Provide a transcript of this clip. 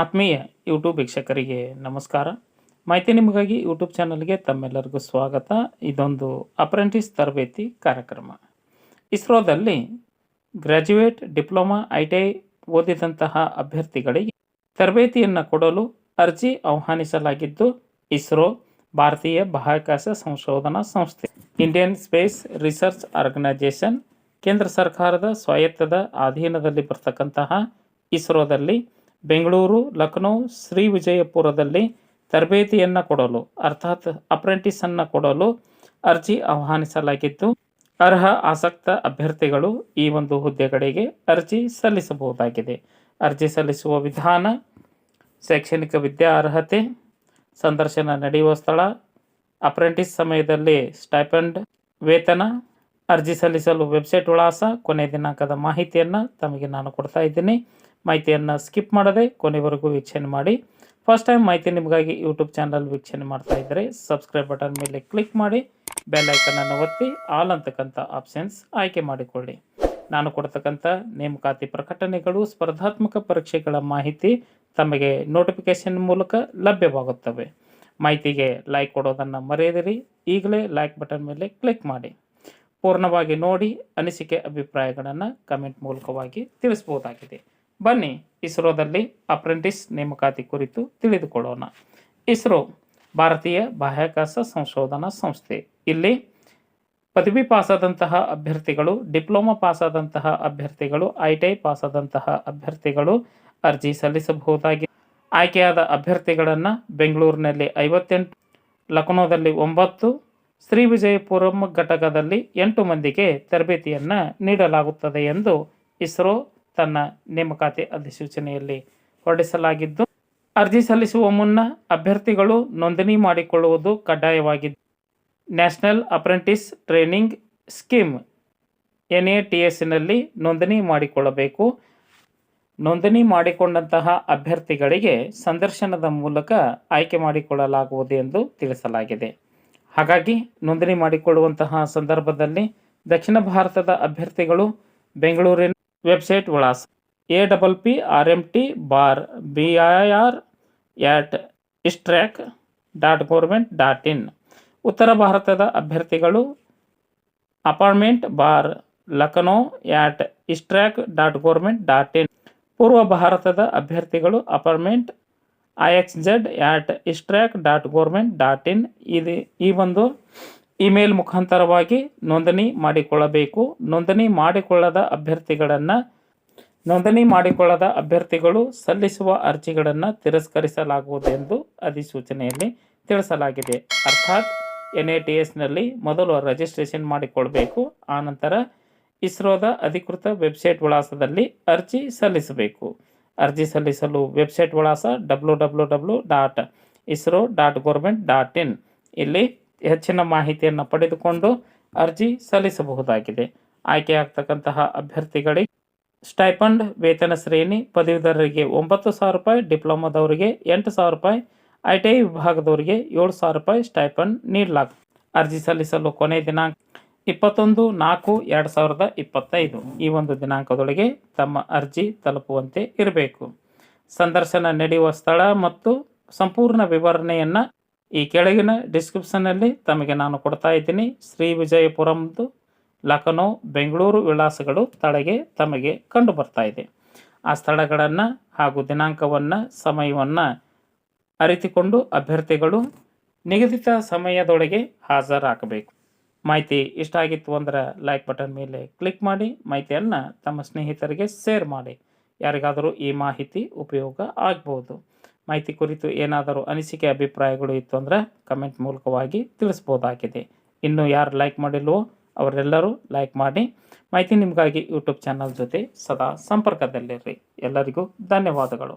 ಆತ್ಮೀಯ ಯೂಟ್ಯೂಬ್ ವೀಕ್ಷಕರಿಗೆ ನಮಸ್ಕಾರ. ಮಾಹಿತಿ ನಿಮಗಾಗಿ ಯೂಟ್ಯೂಬ್ ಚಾನಲ್ಗೆ ತಮ್ಮೆಲ್ಲರಿಗೂ ಸ್ವಾಗತ. ಇದೊಂದು ಅಪ್ರೆಂಟಿಸ್ ತರಬೇತಿ ಕಾರ್ಯಕ್ರಮ. ಇಸ್ರೋದಲ್ಲಿ graduate diploma I T I ಓದಿದಂತಹ ಅಭ್ಯರ್ಥಿಗಳಿಗೆ ತರಬೇತಿಯನ್ನು ಕೊಡಲು ಅರ್ಜಿ ಆಹ್ವಾನಿಸಲಾಗಿದ್ದು, ಇಸ್ರೋ ಭಾರತೀಯ ಬಾಹ್ಯಾಕಾಶ ಸಂಶೋಧನಾ ಸಂಸ್ಥೆ ಇಂಡಿಯನ್ ಸ್ಪೇಸ್ ರಿಸರ್ಚ್ ಆರ್ಗನೈಜೇಷನ್ ಕೇಂದ್ರ ಸರ್ಕಾರದ ಸ್ವಾಯತ್ತದ ಅಧೀನದಲ್ಲಿ ಬರ್ತಕ್ಕಂತಹ ಇಸ್ರೋದಲ್ಲಿ ಬೆಂಗಳೂರು ಲಖನೌ ಶ್ರೀ ವಿಜಯಪುರದಲ್ಲಿ ತರಬೇತಿಯನ್ನು ಕೊಡಲು, ಅರ್ಥಾತ್ ಅಪ್ರೆಂಟಿಸನ್ನು ಕೊಡಲು ಅರ್ಜಿ ಆಹ್ವಾನಿಸಲಾಗಿದ್ದು ಅರ್ಹ, ಆಸಕ್ತ ಅಭ್ಯರ್ಥಿಗಳು ಈ ಒಂದು ಹುದ್ದೆಗಳಿಗೆ ಅರ್ಜಿ ಸಲ್ಲಿಸಬಹುದಾಗಿದೆ. ಅರ್ಜಿ ಸಲ್ಲಿಸುವ ವಿಧಾನ, ಶೈಕ್ಷಣಿಕ ವಿದ್ಯಾ ಅರ್ಹತೆ, ಸಂದರ್ಶನ ನಡೆಯುವ ಸ್ಥಳ, ಅಪ್ರೆಂಟಿಸ್ ಸಮಯದಲ್ಲಿ ಸ್ಟೈಪಂಡ್, ವೇತನ, ಅರ್ಜಿ ಸಲ್ಲಿಸಲು ವೆಬ್ಸೈಟ್ ವಿಳಾಸ, ಕೊನೆ ದಿನಾಂಕದ ಮಾಹಿತಿಯನ್ನು ತಮಗೆ ನಾನು ಕೊಡ್ತಾ ಇದ್ದೀನಿ. ಮಾಹಿತಿಯನ್ನು ಸ್ಕಿಪ್ ಮಾಡದೆ ಕೊನೆವರೆಗೂ ವೀಕ್ಷಣೆ ಮಾಡಿ. ಫಸ್ಟ್ ಟೈಮ್ ಮಾಹಿತಿ ನಿಮಗಾಗಿ ಯೂಟ್ಯೂಬ್ ಚಾನಲ್ ವೀಕ್ಷಣೆ ಮಾಡ್ತಾ ಇದ್ದರೆ ಸಬ್ಸ್ಕ್ರೈಬ್ ಬಟನ್ ಮೇಲೆ ಕ್ಲಿಕ್ ಮಾಡಿ ಬೆಲ್ ಐಕನನ್ನು ಒತ್ತಿ ಆಲ್ ಅಂತಕ್ಕಂಥ ಆಪ್ಷನ್ಸ್ ಆಯ್ಕೆ ಮಾಡಿಕೊಳ್ಳಿ. ನಾನು ಕೊಡ್ತಕ್ಕಂಥ ನೇಮಕಾತಿ ಪ್ರಕಟಣೆಗಳು, ಸ್ಪರ್ಧಾತ್ಮಕ ಪರೀಕ್ಷೆಗಳ ಮಾಹಿತಿ ತಮಗೆ ನೋಟಿಫಿಕೇಶನ್ ಮೂಲಕ ಲಭ್ಯವಾಗುತ್ತವೆ. ಮಾಹಿತಿಗೆ ಲೈಕ್ ಕೊಡೋದನ್ನು ಮರೆಯದಿರಿ, ಈಗಲೇ ಲೈಕ್ ಬಟನ್ ಮೇಲೆ ಕ್ಲಿಕ್ ಮಾಡಿ. ಪೂರ್ಣವಾಗಿ ನೋಡಿ ಅನಿಸಿಕೆ ಅಭಿಪ್ರಾಯಗಳನ್ನು ಕಮೆಂಟ್ ಮೂಲಕವಾಗಿ ತಿಳಿಸ್ಬೋದಾಗಿದೆ ಬನ್ನಿ, ಇಸ್ರೋದಲ್ಲಿ ಅಪ್ರೆಂಟಿಸ್ ನೇಮಕಾತಿ ಕುರಿತು ತಿಳಿದುಕೊಳ್ಳೋಣ. ಇಸ್ರೋ, ಭಾರತೀಯ ಬಾಹ್ಯಾಕಾಶ ಸಂಶೋಧನಾ ಸಂಸ್ಥೆ. ಇಲ್ಲಿ ಪದವಿ ಪಾಸಾದಂತಹ ಅಭ್ಯರ್ಥಿಗಳು, ಡಿಪ್ಲೊಮಾ ಪಾಸಾದಂತಹ ಅಭ್ಯರ್ಥಿಗಳು, ಐ ಟಿ ಐ ಪಾಸಾದಂತಹ ಅಭ್ಯರ್ಥಿಗಳು ಅರ್ಜಿ ಸಲ್ಲಿಸಬಹುದಾಗಿ ಆಯ್ಕೆಯಾದ ಅಭ್ಯರ್ಥಿಗಳನ್ನು ಬೆಂಗಳೂರಿನಲ್ಲಿ ಐವತ್ತೆಂಟು, ಲಖನೌದಲ್ಲಿ ಒಂಬತ್ತು ಶ್ರೀ ವಿಜಯಪುರಂ ಘಟಕದಲ್ಲಿ ಎಂಟು ಮಂದಿಗೆ ತರಬೇತಿಯನ್ನು ನೀಡಲಾಗುತ್ತದೆ ಎಂದು ಇಸ್ರೋ ತನ್ನ ನೇಮಕಾತಿ ಅಧಿಸೂಚನೆಯಲ್ಲಿ ಹೊರಡಿಸಲಾಗಿದ್ದು, ಅರ್ಜಿ ಸಲ್ಲಿಸುವ ಮುನ್ನ ಅಭ್ಯರ್ಥಿಗಳು ನೋಂದಣಿ ಮಾಡಿಕೊಳ್ಳುವುದು ಕಡ್ಡಾಯವಾಗಿದ್ದು, national apprentice training scheme N A T ಎಸ್ನಲ್ಲಿ ನೋಂದಣಿ ಮಾಡಿಕೊಳ್ಳಬೇಕು. ನೋಂದಣಿ ಮಾಡಿಕೊಂಡಂತಹ ಅಭ್ಯರ್ಥಿಗಳಿಗೆ ಸಂದರ್ಶನದ ಮೂಲಕ ಆಯ್ಕೆ ಮಾಡಿಕೊಳ್ಳಲಾಗುವುದು ಎಂದು ತಿಳಿಸಲಾಗಿದೆ. ಹಾಗಾಗಿ ನೋಂದಣಿ ಮಾಡಿಕೊಳ್ಳುವಂತಹ ಸಂದರ್ಭದಲ್ಲಿ ದಕ್ಷಿಣ ಭಾರತದ ಅಭ್ಯರ್ಥಿಗಳು ಬೆಂಗಳೂರಿನ ವೆಬ್ಸೈಟ್ ವಿಳಾಸ A double P R M T bar B I R at ISTRAC dot government dot in. ಉತ್ತರ ಭಾರತದ ಅಭ್ಯರ್ಥಿಗಳು apartment bar Lucknow at ISTRAC dot government dot in. ಪೂರ್ವ ಭಾರತದ ಅಭ್ಯರ್ಥಿಗಳು apartment I X Z at ISTRAC dot government dot in. ಇದು ಈ ಒಂದು email ಮುಖಾಂತರವಾಗಿ ನೋಂದಣಿ ಮಾಡಿಕೊಳ್ಳಬೇಕು. ನೋಂದಣಿ ಮಾಡಿಕೊಳ್ಳದ ಅಭ್ಯರ್ಥಿಗಳನ್ನು, ನೋಂದಣಿ ಮಾಡಿಕೊಳ್ಳದ ಅಭ್ಯರ್ಥಿಗಳು ಸಲ್ಲಿಸುವ ಅರ್ಜಿಗಳನ್ನು ತಿರಸ್ಕರಿಸಲಾಗುವುದೆಂದು ಅಧಿಸೂಚನೆಯಲ್ಲಿ ತಿಳಿಸಲಾಗಿದೆ. ಅರ್ಥಾತ್ ಎನ್ ಎ ಟಿ ಎಸ್ನಲ್ಲಿ ಮೊದಲು ರಿಜಿಸ್ಟ್ರೇಷನ್ ಮಾಡಿಕೊಳ್ಳಬೇಕು ಆನಂತರ ಇಸ್ರೋದ ಅಧಿಕೃತ ವೆಬ್ಸೈಟ್ ವಿಳಾಸದಲ್ಲಿ ಅರ್ಜಿ ಸಲ್ಲಿಸಬೇಕು. ಅರ್ಜಿ ಸಲ್ಲಿಸಲು ವೆಬ್ಸೈಟ್ ವಿಳಾಸ W W W ISRO dot government dot in ಇಲ್ಲಿ ಹೆಚ್ಚಿನ ಮಾಹಿತಿಯನ್ನು ಪಡೆದುಕೊಂಡು ಅರ್ಜಿ ಸಲ್ಲಿಸಬಹುದಾಗಿದೆ. ಆಯ್ಕೆಯಾಗ್ತಕ್ಕಂತಹ ಅಭ್ಯರ್ಥಿಗಳಿಗೆ ಸ್ಟೈಪಂಡ್ ವೇತನ ಶ್ರೇಣಿ ಪದವೀಧರರಿಗೆ ಒಂಬತ್ತು ಸಾವಿರ ರೂಪಾಯಿ, ಡಿಪ್ಲೊಮಾದವರಿಗೆ ಎಂಟು ಸಾವಿರ ರೂಪಾಯಿ ಐ ಟಿ ಐ ವಿಭಾಗದವರಿಗೆ ಏಳು ಸಾವಿರ ರೂಪಾಯಿ ಸ್ಟೈಪಂಡ್ ನೀಡಲಾಗುತ್ತದೆ. ಅರ್ಜಿ ಸಲ್ಲಿಸಲು ಕೊನೆಯ ದಿನಾಂಕ ಇಪ್ಪತ್ತೊಂದು ನಾಲ್ಕು ಎರಡು ಸಾವಿರದ ಇಪ್ಪತ್ತೈದು. ಈ ಒಂದು ದಿನಾಂಕದೊಳಗೆ ತಮ್ಮ ಅರ್ಜಿ ತಲುಪುವಂತೆ ಇರಬೇಕು. ಸಂದರ್ಶನ ನಡೆಯುವ ಸ್ಥಳ ಮತ್ತು ಸಂಪೂರ್ಣ ವಿವರಣೆಯನ್ನು ಈ ಕೆಳಗಿನ ಡಿಸ್ಕ್ರಿಪ್ಷನ್ನಲ್ಲಿ ತಮಗೆ ನಾನು ಕೊಡ್ತಾ ಇದ್ದೀನಿ ಶ್ರೀ ವಿಜಯಪುರಂದು ಲಖನೌ, ಬೆಂಗಳೂರು ವಿಳಾಸಗಳು ತಳಗೆ ತಮಗೆ ಕಂಡು ಬರ್ತಾ ಇದೆ. ಆ ಸ್ಥಳಗಳನ್ನು ಹಾಗೂ ದಿನಾಂಕವನ್ನು, ಸಮಯವನ್ನು ಅರಿತುಕೊಂಡು ಅಭ್ಯರ್ಥಿಗಳು ನಿಗದಿತ ಸಮಯದೊಳಗೆ ಹಾಜರಾಗಬೇಕು. ಮಾಹಿತಿ ಇಷ್ಟ ಆಗಿತ್ತು ಅಂದ್ರೆ ಲೈಕ್ ಬಟನ್ ಮೇಲೆ ಕ್ಲಿಕ್ ಮಾಡಿ, ಮಾಹಿತಿಯನ್ನು ತಮ್ಮ ಸ್ನೇಹಿತರಿಗೆ ಶೇರ್ ಮಾಡಿ. ಯಾರಿಗಾದರೂ ಈ ಮಾಹಿತಿ ಉಪಯೋಗ ಆಗ್ಬೋದು. ಮಾಹಿತಿ ಕುರಿತು ಏನಾದರೂ ಅನಿಸಿಕೆ, ಅಭಿಪ್ರಾಯಗಳು ಇತ್ತು ಅಂದರೆ ಕಮೆಂಟ್ ಮೂಲಕವಾಗಿ ತಿಳಿಸ್ಬೋದಾಗಿದೆ. ಇನ್ನು ಯಾರು ಲೈಕ್ ಮಾಡಿಲ್ವೋ ಅವರೆಲ್ಲರೂ ಲೈಕ್ ಮಾಡಿ. ಮಾಹಿತಿ ನಿಮಗಾಗಿ ಯೂಟ್ಯೂಬ್ ಚಾನಲ್ ಜೊತೆ ಸದಾ ಸಂಪರ್ಕದಲ್ಲಿರ್ರಿ ಎಲ್ಲರಿಗೂ ಧನ್ಯವಾದಗಳು.